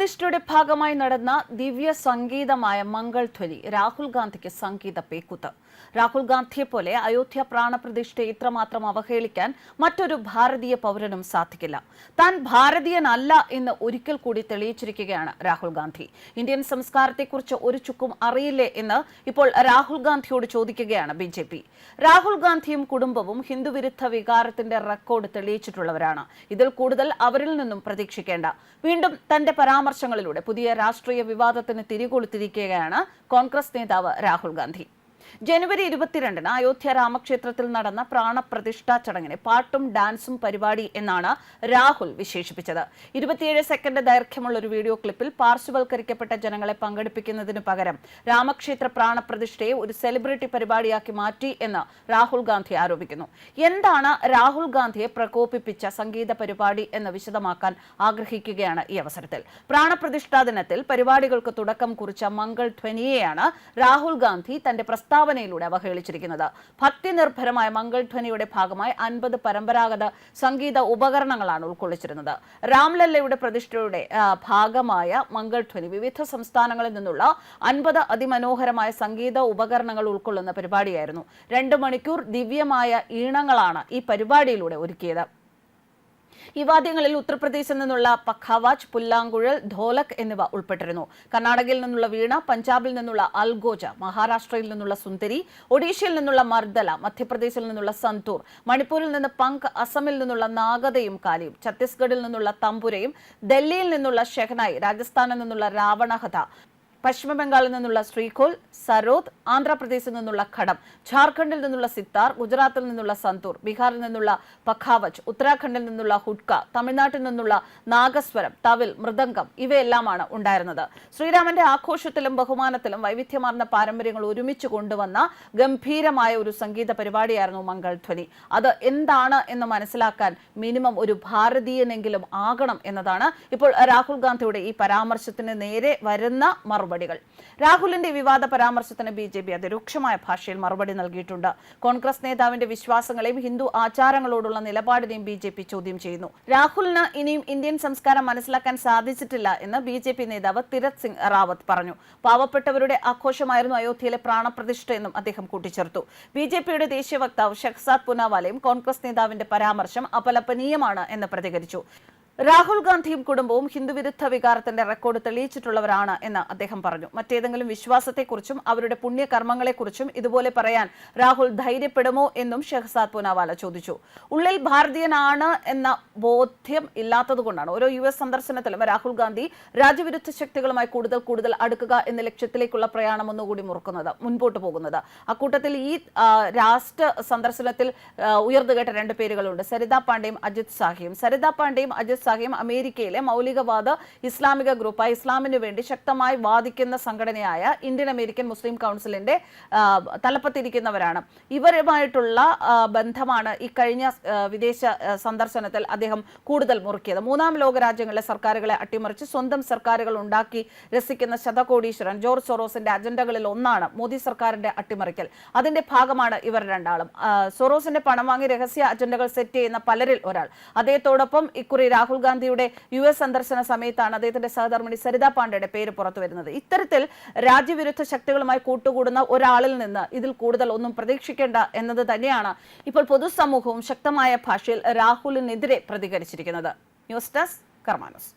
പ്രാണപ്രതിഷ്ഠയുടെ ഭാഗമായി നടന്ന ദിവ്യ സംഗീതമായ മംഗൾധ്വനി രാഹുൽ ഗാന്ധിക്ക് സംഗീത പേക്കുത്ത്. രാഹുൽ ഗാന്ധിയെ പോലെ അയോധ്യ പ്രാണപ്രതിഷ്ഠയെ ഇത്രമാത്രം അവഹേളിക്കാൻ മറ്റൊരു ഭാരതീയ പൗരനും സാധിക്കില്ല. താൻ ഭാരതീയനല്ല എന്ന് ഒരിക്കൽ കൂടി തെളിയിച്ചിരിക്കുകയാണ് രാഹുൽ ഗാന്ധി. ഇന്ത്യൻ സംസ്കാരത്തെക്കുറിച്ച് ഒരു ചുക്കും അറിയില്ലേ എന്ന് ഇപ്പോൾ രാഹുൽ ഗാന്ധിയോട് ചോദിക്കുകയാണ് ബി ജെ പി. രാഹുൽ ഗാന്ധിയും കുടുംബവും ഹിന്ദുവിരുദ്ധ വികാരത്തിന്റെ റെക്കോർഡ് തെളിയിച്ചിട്ടുള്ളവരാണ്. ഇതിൽ കൂടുതൽ അവരിൽ നിന്നും പ്രതീക്ഷിക്കേണ്ട. വീണ്ടും തന്റെ പരാമർശങ്ങളിലൂടെ പുതിയ രാഷ്ട്രീയ വിവാദത്തിന് തിരികൊളുത്തിരിക്കുകയാണ് കോൺഗ്രസ് നേതാവ് രാഹുൽ ഗാന്ധി. ജനുവരി ഇരുപത്തിരണ്ടിന് അയോധ്യ രാമക്ഷേത്രത്തിൽ നടന്ന പ്രാണപ്രതിഷ്ഠാ ചടങ്ങിനെ പാട്ടും ഡാൻസും പരിപാടി എന്നാണ് രാഹുൽ വിശേഷിപ്പിച്ചത്. ഇരുപത്തിയേഴ് സെക്കൻഡ് ദൈർഘ്യമുള്ള ഒരു വീഡിയോ ക്ലിപ്പിൽ പാർശ്വവൽക്കരിക്കപ്പെട്ട ജനങ്ങളെ പങ്കെടുപ്പിക്കുന്നതിന് പകരം രാമക്ഷേത്ര പ്രാണപ്രതിഷ്ഠയെ ഒരു സെലിബ്രിറ്റി പരിപാടിയാക്കി മാറ്റി എന്ന് രാഹുൽ ഗാന്ധി ആരോപിക്കുന്നു. എന്താണ് രാഹുൽ ഗാന്ധിയെ പ്രകോപിപ്പിച്ച സംഗീത പരിപാടി എന്ന് വിശദമാക്കാൻ ആഗ്രഹിക്കുകയാണ് ഈ അവസരത്തിൽ. പ്രാണപ്രതിഷ്ഠാ ദിനത്തിൽ പരിപാടികൾക്ക് തുടക്കം കുറിച്ച മംഗൾ ധ്വനിയെയാണ് രാഹുൽ ഗാന്ധി തന്റെ പ്രസ്താവനയിലൂടെ അവഹേളിച്ചിരിക്കുന്നത്. ഭക്തിനിർഭരമായ മംഗൾധ്വനിയുടെ മംഗൾ ധ്വനിയുടെ ഭാഗമായി അൻപത് പരമ്പരാഗത സംഗീത ഉപകരണങ്ങളാണ് ഉൾക്കൊള്ളിച്ചിരുന്നത്. രാംലല്ലയുടെ പ്രതിഷ്ഠയുടെ ഭാഗമായ മംഗൾധ്വനി വിവിധ സംസ്ഥാനങ്ങളിൽ നിന്നുള്ള അൻപത് അതിമനോഹരമായ സംഗീത ഉപകരണങ്ങൾ ഉൾക്കൊള്ളുന്ന പരിപാടിയായിരുന്നു. രണ്ട് മണിക്കൂർ ദിവ്യമായ ഈണങ്ങളാണ് ഈ പരിപാടിയിലൂടെ ഒരുക്കിയത്. ഈ വാദ്യങ്ങളിൽ ഉത്തർപ്രദേശിൽ നിന്നുള്ള പഖാവാജ് പുല്ലാങ്കുഴൽ ധോലക് എന്നിവ ഉൾപ്പെട്ടിരുന്നു. കർണാടകയിൽ നിന്നുള്ള വീണ പഞ്ചാബിൽ നിന്നുള്ള അൽഗോജ മഹാരാഷ്ട്രയിൽ നിന്നുള്ള സുന്ദരി ഒഡീഷയിൽ നിന്നുള്ള മർദല മധ്യപ്രദേശിൽ നിന്നുള്ള സന്തൂർ മണിപ്പൂരിൽ നിന്ന് പങ്ക് അസമിൽ നിന്നുള്ള നാഗതയും കാലിയും ഛത്തീസ്ഗഡിൽ നിന്നുള്ള തമ്പുരയും ഡൽഹിയിൽ നിന്നുള്ള ഷെഹനായി രാജസ്ഥാനിൽ നിന്നുള്ള രാവണഹത പശ്ചിമ ബംഗാളിൽ നിന്നുള്ള ശ്രീഖോൽ സരോദ് ആന്ധ്രാപ്രദേശിൽ നിന്നുള്ള ഖടം ഝാർഖണ്ഡിൽ നിന്നുള്ള സിത്താർ ഗുജറാത്തിൽ നിന്നുള്ള സന്തൂർ ബീഹാറിൽ നിന്നുള്ള പഖാവച്ച് ഉത്തരാഖണ്ഡിൽ നിന്നുള്ള ഹുഡ്ക തമിഴ്നാട്ടിൽ നിന്നുള്ള നാഗസ്വരം തവിൽ മൃദംഗം ഇവയെല്ലാമാണ് ഉണ്ടായിരുന്നത്. ശ്രീരാമന്റെ ആഘോഷത്തിലും ബഹുമാനത്തിലും വൈവിധ്യമാർന്ന പാരമ്പര്യങ്ങൾ ഒരുമിച്ച് കൊണ്ടുവന്ന ഗംഭീരമായ ഒരു സംഗീത പരിപാടിയായിരുന്നു മംഗൾധ്വനി അത് എന്താണ് എന്ന് മനസ്സിലാക്കാൻ മിനിമം ഒരു ഭാരതീയനെങ്കിലും ആകണം എന്നതാണ് ഇപ്പോൾ രാഹുൽ ഗാന്ധിയുടെ ഈ പരാമർശത്തിന് നേരെ വരുന്ന മറുപടികൾ. രാഹുലിന്റെ വിവാദ പരാമർശത്തിന് ബി ജെ പി അതിരൂക്ഷമായ ഭാഷയിൽ മറുപടി നൽകിയിട്ടുണ്ട്. കോൺഗ്രസ് നേതാവിന്റെ വിശ്വാസങ്ങളെയും ഹിന്ദു ആചാരങ്ങളോടുള്ള നിലപാടിനെയും ബി ജെ പി ചോദ്യം ചെയ്യുന്നു. രാഹുലിന് ഇനിയും ഇന്ത്യൻ സംസ്കാരം മനസ്സിലാക്കാൻ സാധിച്ചിട്ടില്ല എന്ന് ബി ജെ പി നേതാവ് തിരത് സിംഗ് റാവത്ത് പറഞ്ഞു. പാവപ്പെട്ടവരുടെ ആഘോഷമായിരുന്നു അയോധ്യയിലെ പ്രാണപ്രതിഷ്ഠ എന്നും അദ്ദേഹം കൂട്ടിച്ചേർത്തു. ബി ജെ പിയുടെ ദേശീയ വക്താവ് ഷെഹ്സാദ് പുനാവാലയും കോൺഗ്രസ് നേതാവിന്റെ പരാമർശം അപലപനീയമാണ് എന്ന് പ്രതികരിച്ചു. രാഹുൽ ഗാന്ധിയും കുടുംബവും ഹിന്ദുവിരുദ്ധ വികാരത്തിന്റെ റെക്കോർഡ് തെളിയിച്ചിട്ടുള്ളവരാണ് എന്ന് അദ്ദേഹം പറഞ്ഞു. മറ്റേതെങ്കിലും വിശ്വാസത്തെക്കുറിച്ചും അവരുടെ പുണ്യകർമ്മങ്ങളെക്കുറിച്ചും ഇതുപോലെ പറയാൻ രാഹുൽ ധൈര്യപ്പെടുമോ എന്നും ഷെഹസാദ് പൂനാവാല ചോദിച്ചു. ഉള്ളിൽ ഭാരതീയനാണ് എന്ന ബോധ്യം ഇല്ലാത്തതുകൊണ്ടാണ് ഓരോ യു എസ് സന്ദർശനത്തിലും രാഹുൽ ഗാന്ധി രാജ്യവിരുദ്ധ ശക്തികളുമായി കൂടുതൽ കൂടുതൽ അടുക്കുക എന്ന ലക്ഷ്യത്തിലേക്കുള്ള പ്രയാണം ഒന്നുകൂടി മുറുക്കുന്നത് മുൻപോട്ട് പോകുന്നത്. അക്കൂട്ടത്തിൽ ഈ രാഷ്ട്ര സന്ദർശനത്തിൽ ഉയർന്നുകേട്ട ഉയർന്നു കേട്ട രണ്ട് പേരുകളുണ്ട്. സരിത പാണ്ഡെയും അജിത് സാഹിയും. സരിത പാണ്ഡെയും അജിത് സാഹിയും അമേരിക്കയിലെ മൗലികവാദ ഇസ്ലാമിക ഗ്രൂപ്പായ ഇസ്ലാമിനു വേണ്ടി ശക്തമായി വാദിക്കുന്ന സംഘടനയായ ഇന്ത്യൻ അമേരിക്കൻ മുസ്ലിം കൗൺസിലിന്റെ തലപ്പത്തിരിക്കുന്നവരാണ്. ഇവരുമായിട്ടുള്ള ബന്ധമാണ് ഈ കഴിഞ്ഞ വിദേശ സന്ദർശനത്തിൽ അദ്ദേഹം കൂടുതൽ മുറുക്കിയത്. മൂന്നാം ലോക രാജ്യങ്ങളിലെ സർക്കാരുകളെ അട്ടിമറിച്ച് സ്വന്തം സർക്കാരുകൾ ഉണ്ടാക്കി രസിക്കുന്ന ശതകോടീശ്വരൻ ജോർജ് സൊറോസിന്റെ അജണ്ടകളിൽ ഒന്നാണ് മോദി സർക്കാരിന്റെ അട്ടിമറിക്കൽ. അതിന്റെ ഭാഗമാണ് ഇവർ രണ്ടാളും. സൊറോസിന്റെ പണം വാങ്ങി രഹസ്യ അജണ്ടകൾ സെറ്റ് ചെയ്യുന്ന പലരിൽ ഒരാൾ. അദ്ദേഹത്തോടൊപ്പം ഇക്കുറി രാഹുൽ ഗാന്ധിയുടെ യു എസ് സന്ദർശന സമയത്താണ് അദ്ദേഹത്തിന്റെ സഹധർമ്മിണി സരിത പാണ്ഡയുടെ പേര് പുറത്തു വരുന്നത് ഇത്തരത്തിൽ രാജ്യവിരുദ്ധ ശക്തികളുമായി കൂട്ടുകൂടുന്ന ഒരാളിൽ നിന്ന് ഇതിൽ കൂടുതൽ ഒന്നും പ്രതീക്ഷിക്കേണ്ട എന്നത് തന്നെയാണ് ഇപ്പോൾ പൊതുസമൂഹവും ശക്തമായ ഭാഷയിൽ രാഹുലിനെതിരെ പ്രതികരിച്ചിരിക്കുന്നത്. News desk കർമാനസ്.